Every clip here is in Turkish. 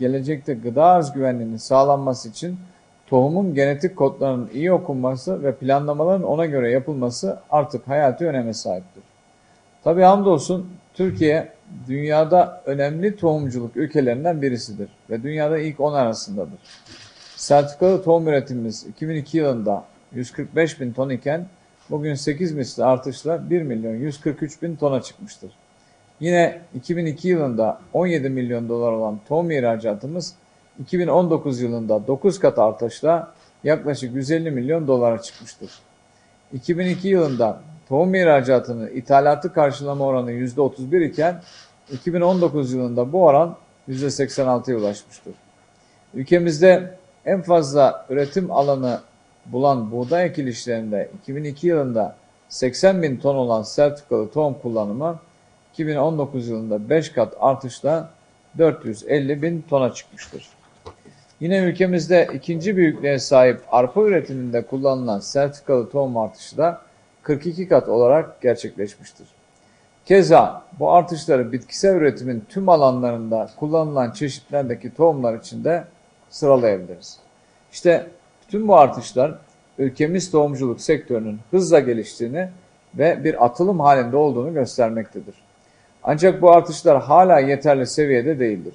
gelecekte gıda arz güvenliğinin sağlanması için tohumun genetik kodlarının iyi okunması ve planlamaların ona göre yapılması artık hayati öneme sahiptir. Tabi hamdolsun Türkiye dünyada önemli tohumculuk ülkelerinden birisidir ve dünyada ilk 10 arasındadır. Sertifikalı tohum üretimimiz 2002 yılında 145 bin ton iken bugün 8 misli artışla 1 milyon 143 bin tona çıkmıştır. Yine 2002 yılında 17 milyon dolar olan tohum ihracatımız 2019 yılında 9 kat artışla yaklaşık 150 milyon dolara çıkmıştır. 2002 yılında tohum ihracatının ithalatı karşılama oranı %31 iken 2019 yılında bu oran %86'ya ulaşmıştır. Ülkemizde en fazla üretim alanı bulan buğday ekilişlerinde 2002 yılında 80 bin ton olan sertifikalı tohum kullanımı 2019 yılında 5 kat artışla 450 bin tona çıkmıştır. Yine ülkemizde ikinci büyüklüğe sahip arpa üretiminde kullanılan sertifikalı tohum artışı da 42 kat olarak gerçekleşmiştir. Keza bu artışları bitkisel üretimin tüm alanlarında kullanılan çeşitlerdeki tohumlar içinde sıralayabiliriz. İşte bütün bu artışlar ülkemiz tohumculuk sektörünün hızla geliştiğini ve bir atılım halinde olduğunu göstermektedir. Ancak bu artışlar hala yeterli seviyede değildir.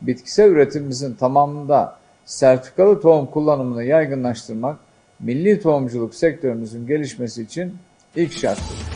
Bitkisel üretimimizin tamamında sertifikalı tohum kullanımını yaygınlaştırmak, milli tohumculuk sektörümüzün gelişmesi için ilk şarttır.